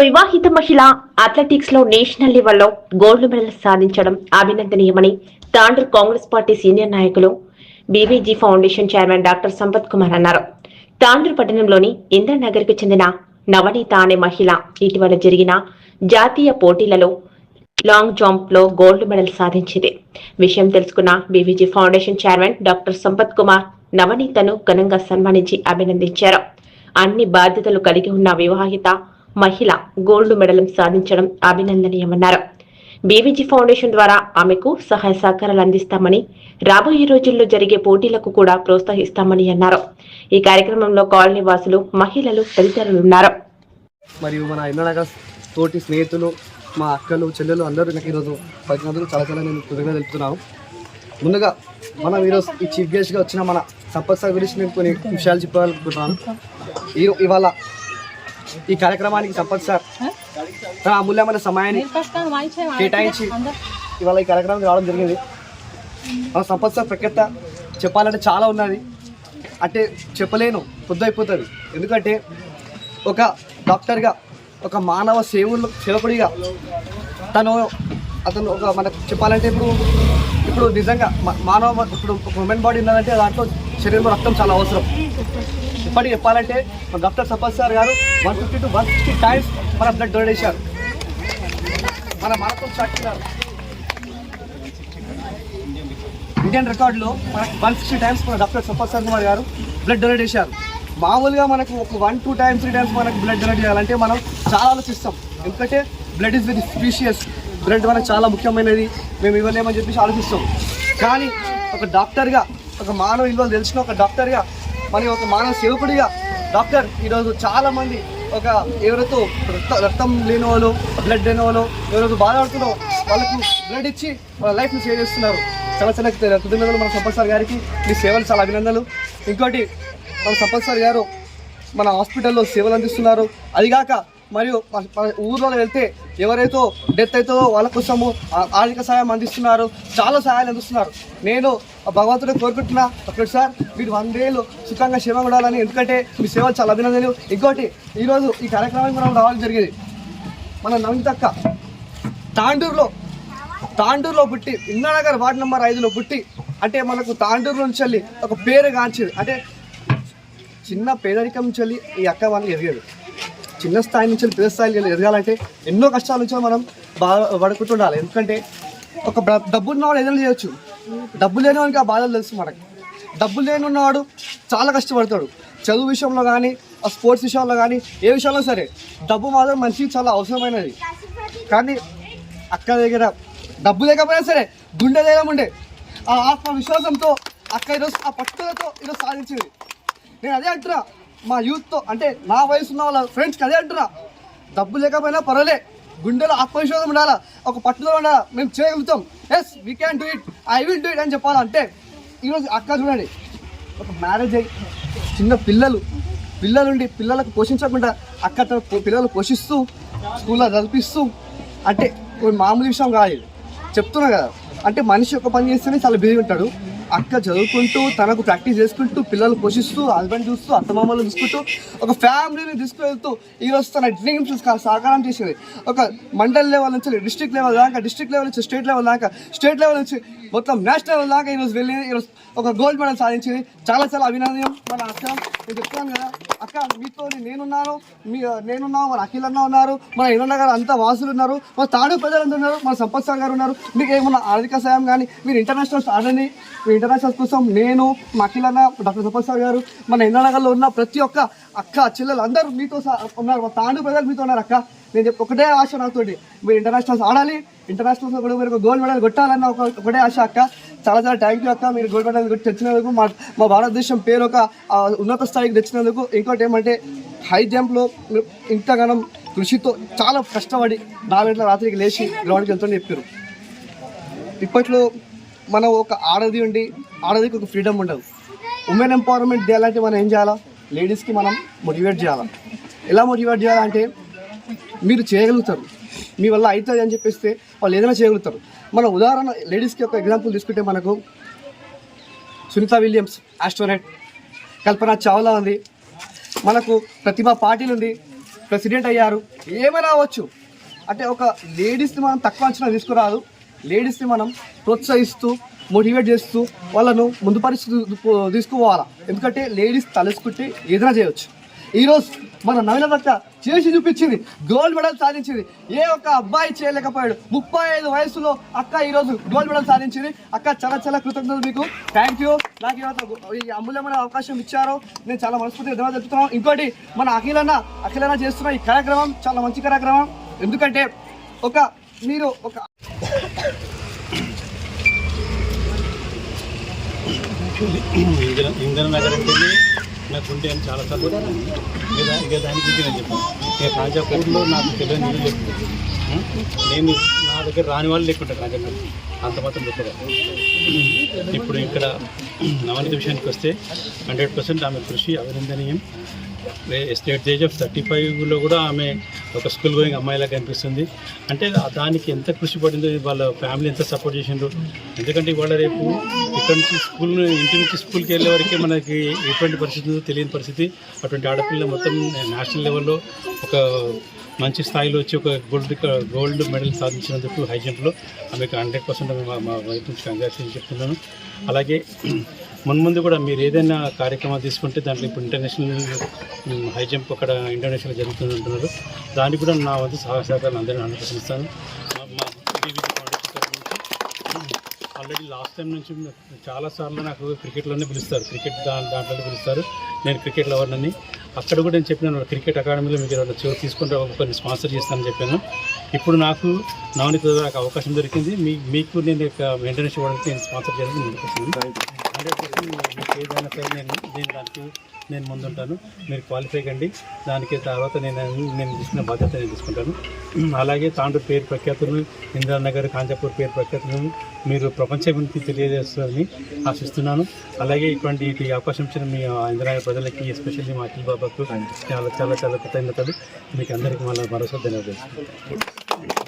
వివాహిత మహిళ అథ్లెటిక్స్లో నేషనల్ లెవెల్లో గోల్డ్ మెడల్ సాధించడం అభినందనీయమని తాండ్రు కాంగ్రెస్ పార్టీ సీనియర్ నాయకులు BBG foundation chairman doctor Sampath Kumar అన్నారు. తాండ్రు పట్టణంలోని ఇంద్రనగర్కు చెందిన నవనీత అనే మహిళ ఇటీవల జరిగిన జాతీయ పోటీలలో లాంగ్ జంప్లో గోల్డ్ మెడల్ సాధించింది. విషయం తెలుసుకున్న BBG foundation chairman doctor Sampath Kumar నవనీతను ఘనంగా సన్మానించి అభినందించారు. అన్ని బాధ్యతలు కలిగి ఉన్న వివాహిత మహిళ గోల్డ్ మెడల్ సాధించడం అభినందనీయమన్నారు. బీవీజీ ఫౌండేషన్ ద్వారా ఆమెకు సహాయ సహకారాలు అందిస్తామని రాబోయే రోజుల్లో జరిగే పోటీలకు కూడా ప్రోత్సహిస్తామని అన్నారు. ఈ కార్యక్రమంలో కాలనీ వాసులు మహిళలు తదితరులున్నారు. మరియు మన ఎన్నడగా తోటి స్నేహితులు మా అక్కలు చెల్లెలు అందరూ నాకు ఈరోజు పలికినందుకు చాలా చాలా నేను కృతజ్ఞత తెలుపుతున్నాను. ముందుగా మనం ఈరోజు ఈ చీఫ్ గెస్ట్గా వచ్చిన మన సంపత్ సార్ గురించి నేను కొన్ని విషయాలు చెప్పాలనుకుంటున్నాను. ఈ ఇవాళ ఈ కార్యక్రమానికి సంపత్ సార్ తన అమూల్యమైన సమయాన్ని కేటాయించి ఇవాళ ఈ కార్యక్రమానికి రావడం జరిగింది. మన సంపత్ సార్ ప్రఖ్యాత చెప్పాలంటే చాలా ఉన్నది. అంటే చెప్పలేను పొద్దు ఎందుకంటే ఒక డాక్టర్గా ఒక మానవ సేవలు సేవకుడిగా తను అతను ఒక మనకు చెప్పాలంటే ఇప్పుడు ఇప్పుడు నిజంగా మానవ ఇప్పుడు ఒక ఉమెన్ బాడీ ఉన్నదంటే దాంట్లో శరీరంలో రక్తం చాలా అవసరం. ఇప్పటికి చెప్పాలంటే మన డాక్టర్ సపత్ సార్ గారు one fifty to one sixty times మన బ్లడ్ డొనేట్ చేశారు. మన మనతో సాక్షిగారు ఇండియన్ రికార్డులో మనకు వన్ సిక్స్టీ టైమ్స్ మన డాక్టర్ సపత్ సార్ కుమార్ గారు బ్లడ్ డొనేట్ చేశారు. మామూలుగా మనకు ఒక one two times three times మనకు బ్లడ్ డొనేట్ చేయాలంటే మనం చాలా ఆలోచిస్తాం. ఎందుకంటే బ్లడ్ ఇస్ వెరీ స్పీషియస్ బ్లడ్ మనకు చాలా ముఖ్యమైనది. మేము ఇవ్వలేమని చెప్పేసి ఆలోచిస్తాం. కానీ ఒక డాక్టర్గా ఒక మానవ విలువలు తెలిసిన ఒక డాక్టర్గా మరి ఒక మానవ సేవకుడిగా డాక్టర్ ఈరోజు చాలా మంది ఒక ఎవరైతే రక్త రక్తం లేని వాళ్ళు బ్లడ్ లేని వాళ్ళు ఎవరైతే బాధపడుతున్నారో వాళ్ళకు బ్లడ్ ఇచ్చి వాళ్ళ లైఫ్ని సేవ్ చేస్తున్నారు. చాలా చాలా కృతజ్ఞతలు మన సంపత్ సార్ గారికి మీ సేవలు చాలా అభినందనలు. ఇంకోటి మన సంపత్ సార్ గారు మన హాస్పిటల్లో సేవలు అందిస్తున్నారు. అదిగాక మరియు ఊర్లో వెళ్తే ఎవరైతే డెత్ అవుతుందో వాళ్ళ కోసము ఆర్థిక సహాయం అందిస్తున్నారు చాలా సహాయాలు అందిస్తున్నారు. నేను భగవంతుడు కోరుకుంటున్నా అక్కడ సార్ మీరు వందేళ్ళు సుఖంగా సేవ ఉండాలని. ఎందుకంటే మీ సేవలు చాలా అభినందనలు. ఇంకోటి ఈరోజు ఈ కార్యక్రమానికి మనం రావడం జరిగింది మన నవీతక్క తాండూరులో తాండూరులో పుట్టి ఇందానగర్ వార్డు నెంబర్ ఐదులో పుట్టి అంటే మనకు తాండూరు నుంచి వెళ్ళి ఒక పేరు గాంచింది. అంటే చిన్న పేదరికం నుంచి వెళ్ళి ఈ అక్క వాళ్ళకి ఎదిగాడు. చిన్న స్థాయి నుంచి పెద్ద స్థాయికి ఎదగాలంటే ఎన్నో కష్టాల నుంచి మనం బాగా పడుకుంటుండాలి. ఎందుకంటే ఒక డబ్బు ఉన్నవాడు ఏదైనా చేయొచ్చు. డబ్బు లేనివాడికి ఆ బాధలు తెలుసు మనకి. డబ్బు లేని ఉన్నవాడు చాలా కష్టపడతాడు. చదువు విషయంలో కానీ ఆ స్పోర్ట్స్ విషయంలో కానీ ఏ విషయంలో సరే డబ్బు మాత్రం మనిషికి చాలా అవసరమైనది. కానీ అక్క దగ్గర డబ్బు లేకపోయినా సరే గుండె ధైర్యం ఉండే. ఆ ఆత్మవిశ్వాసంతో అక్క ఈరోజు ఆ పట్టుదలతో ఈరోజు సాధించింది. నేను అదే అంటున్నా. మా యూత్తో అంటే నా వయసు ఉన్న వాళ్ళ ఫ్రెండ్స్కి అదే అంటున్నా. డబ్బు లేకపోయినా పర్వాలే. గుండెలో ఆత్మవిశ్వాసం ఉండాలా? ఒక పట్టుదల ఉండాలా? మేము చేయగలుగుతాం. Yes we can do it I will do it అని చెప్పాలంటే ఈరోజు అక్క చూడండి. ఒక మ్యారేజ్ అయ్యి చిన్న పిల్లలు పిల్లలుండి పిల్లలకు పోషించకుండా అక్క తన పిల్లలు పోషిస్తూ స్కూల్లో చదివిస్తూ అంటే మామూలు విషయం కాదు చెప్తున్నా కదా. అంటే మనిషి ఒక పని చేస్తేనే చాలా బిజీ ఉంటాడు. అక్క చదువుకుంటూ తనకు ప్రాక్టీస్ చేసుకుంటూ పిల్లలు పోషిస్తూ హస్బెండ్ చూస్తూ అత్తమామలు చూసుకుంటూ ఒక ఫ్యామిలీని తీసుకువెళ్తూ ఈరోజు తన డ్రీమ్స్ సాకారం చేసేది. ఒక మండల్ లెవెల్ నుంచి డిస్ట్రిక్ట్ లెవెల్ దాకా డిస్ట్రిక్ట్ లెవెల్ నుంచి స్టేట్ లెవెల్ దాకా స్టేట్ లెవెల్ నుంచి మొత్తం నేషనల్ లెవెల్ దాకా ఈరోజు వెళ్ళి ఈరోజు ఒక గోల్డ్ మెడల్ సాధించింది. చాలా చాలా అభినందనం మన అక్క నేను చెప్తాను కదా అక్క మీతో నేనున్నాను మీ నేనున్నాను మన అఖిల్ అన్న ఉన్నారు మన ఇన్న గారు అంతా వాసులు ఉన్నారు మన తాడు ప్రజలంతా ఉన్నారు మన సంపత్ సార్ గారు ఉన్నారు. మీకు ఏమన్నా ఆర్థిక సాయం కానీ మీరు ఇంటర్నేషనల్ ఆడండి ఇంటర్నేషనల్స్ ఇంటర్నేషనల్ కోసం నేను మా అఖిల్ డాక్టర్ సంపత్ సార్ గారు మన ఇంద్రనగర్లో ఉన్న ప్రతి ఒక్క అక్క చెల్లెలు అందరూ మీతో ఉన్నారు. మా తాండు ప్రజలు మీతో ఉన్నారు అక్క. నేను చెప్పి ఒకటే ఆశ నాతోటి. మీరు ఇంటర్నేషనల్స్ ఆడాలి ఇంటర్నేషనల్స్ కూడా మీరు గోల్డ్ మెడల్ కొట్టాలన్న ఒక ఒకటే ఆశ అక్క. చాలా చాలా థ్యాంక్ యూ అక్క. మీరు గోల్డ్ మెడల్ కొట్టి తెచ్చినందుకు మా మా భారతదేశం పేరు ఒక ఉన్నత స్థాయికి తెచ్చినందుకు. ఇంకోటి ఏమంటే హై జంప్లో ఇంతగానం కృషితో చాలా కష్టపడి నాలుగు గంటల రాత్రికి లేచి గ్రౌండ్కి వెళ్తుందని చెప్పారు. ఇప్పట్లో మనం ఒక ఆడది ఉండి ఆడదికి ఒక ఫ్రీడమ్ ఉండదు. ఉమెన్ ఎంపవర్మెంట్ చేయాలంటే మనం ఏం చేయాలా? లేడీస్కి మనం మోటివేట్ చేయాలా? ఎలా మోటివేట్ చేయాలంటే మీరు చేయగలుగుతారు. మీ వల్ల అవుతుంది అని చెప్పేస్తే వాళ్ళు ఏదైనా చేయగలుగుతారు. మన ఉదాహరణ లేడీస్కి ఒక ఎగ్జాంపుల్ తీసుకుంటే మనకు సునీత విలియమ్స్ ఆస్ట్రోనెట్ కల్పన చావ్లా ఉంది. మనకు ప్రతిభా పాటిల్ ఉంది. ప్రెసిడెంట్ అయ్యారు. ఏమైనా అవ్వచ్చు. అంటే ఒక లేడీస్ని మనం తక్కువ అంచనా తీసుకురాదు. లేడీస్ని మనం ప్రోత్సహిస్తూ మోటివేట్ చేస్తూ వాళ్ళను ముందు పరిస్థితి తీసుకుపోవాలా. ఎందుకంటే లేడీస్ తలసుకుంటే ఏదైనా చేయొచ్చు. ఈరోజు మన నవీనత చేసి చూపించింది గోల్డ్ మెడల్ సాధించింది. ఏ ఒక్క అబ్బాయి చేయలేకపోయాడు. ముప్పై ఐదు వయసులో అక్క ఈరోజు గోల్డ్ మెడల్ సాధించింది. అక్క చాలా చాలా కృతజ్ఞతలు మీకు. థ్యాంక్ యూ నాకు ఇవాళ ఈ అమూల్యమైన అవకాశం ఇచ్చారో. నేను చాలా మనస్ఫూర్తిగా ధన్యవాదాలు చెప్తున్నాను. ఇంకోటి మన అఖిలన్న అఖిలన్న చేస్తున్న ఈ కార్యక్రమం చాలా మంచి కార్యక్రమం. ఎందుకంటే ఒక మీరు ఒక ఇంధన ఇంధన నగర్ నాకు ఉంటే అని చాలా సార్లు ఇక ఇక దాని గురించి నేను చెప్పాను. ఇక కాంచాపూర్లో నాకు తెలియని చెప్పు నేను నా దగ్గర రాని వాళ్ళు లేకుంటారు కాంచాపూర్ అంత మాత్రం గొప్పగా ఇప్పుడు ఇక్కడ నవనీత విషయానికి వస్తే హండ్రెడ్ పర్సెంట్ ఆమె కృషి అభినందనీయం. స్టేట్ ఏజ్ ఆఫ్ థర్టీ ఫైవ్లో కూడా ఆమె ఒక స్కూల్ గోయింగ్ అమ్మాయిలా కనిపిస్తుంది. అంటే దానికి ఎంత కృషి పడిందో వాళ్ళ ఫ్యామిలీ ఎంత సపోర్ట్ చేసిండ్రు. ఎందుకంటే ఇవాళ రేపు ఇక్కడ నుంచి స్కూల్ ఇంటి నుంచి స్కూల్కి వెళ్ళే వరకే మనకి ఎటువంటి పరిస్థితి తెలియని పరిస్థితి. అటువంటి ఆడపిల్ల మొత్తం నేషనల్ లెవెల్లో ఒక మంచి స్థాయిలో వచ్చి ఒక గోల్డ్ గోల్డ్ మెడల్ సాధించినందుకు హై జంప్లో ఆమెకు హండ్రెడ్ పర్సెంట్ మా వైపు నుంచి కంగ్రాచులేషన్ చెప్తున్నాను. అలాగే మున్ముందు కూడా మీరు ఏదైనా కార్యక్రమాలు తీసుకుంటే దాంట్లో ఇప్పుడు ఇంటర్నేషనల్ హై జంప్ అక్కడ ఇంటర్నేషనల్ జరుగుతుంది అంటున్నారు. దానికి కూడా నా వంతు సహాయ సహకారాలు అందరినీ అనుసరిస్తాను ఆల్రెడీ లాస్ట్ టైం నుంచి చాలా సార్లు నాకు క్రికెట్లోనే పిలుస్తారు. క్రికెట్ దా దాంట్లోనే పిలుస్తారు. నేను క్రికెట్ లవర్నని. అక్కడ కూడా నేను చెప్పినాను క్రికెట్ అకాడమీలో మీకు ఏదైనా చోటు తీసుకుంటే కొన్ని స్పాన్సర్ చేస్తానని చెప్పాను. ఇప్పుడు నాకు నవనీత నాకు అవకాశం దొరికింది. మీ మీకు నేను మెయింటెనెన్స్ ఇవ్వడానికి నేను స్పాన్సర్ చేయడానికి ముందుకు హండ్రెడ్ పర్సెంట్ మీకు ఏదైనా సరే నేను నేను దానికి నేను ముందుంటాను. మీరు క్వాలిఫై కండి. దానికి తర్వాత నేను నేను తీసుకున్న బాధ్యత నేను తీసుకుంటాను. అలాగే తాండూరు పేరు ప్రఖ్యాతులు ఇందిరానగర్ కాంచాపూర్ పేరు ప్రఖ్యాతులు మీరు ప్రపంచానికి తెలియజేస్తారని ఆశిస్తున్నాను. అలాగే ఇటువంటి ఈ అవకాశం ఇచ్చిన మీ ఇందిరానగర్ ప్రజలకి ఎస్పెషల్లీ మా అఖిల్ బాబాకు చాలా చాలా చాలా కృతజ్ఞతలు. మీకు అందరికీ మళ్ళీ మరోసారి ధన్యవాదాలు.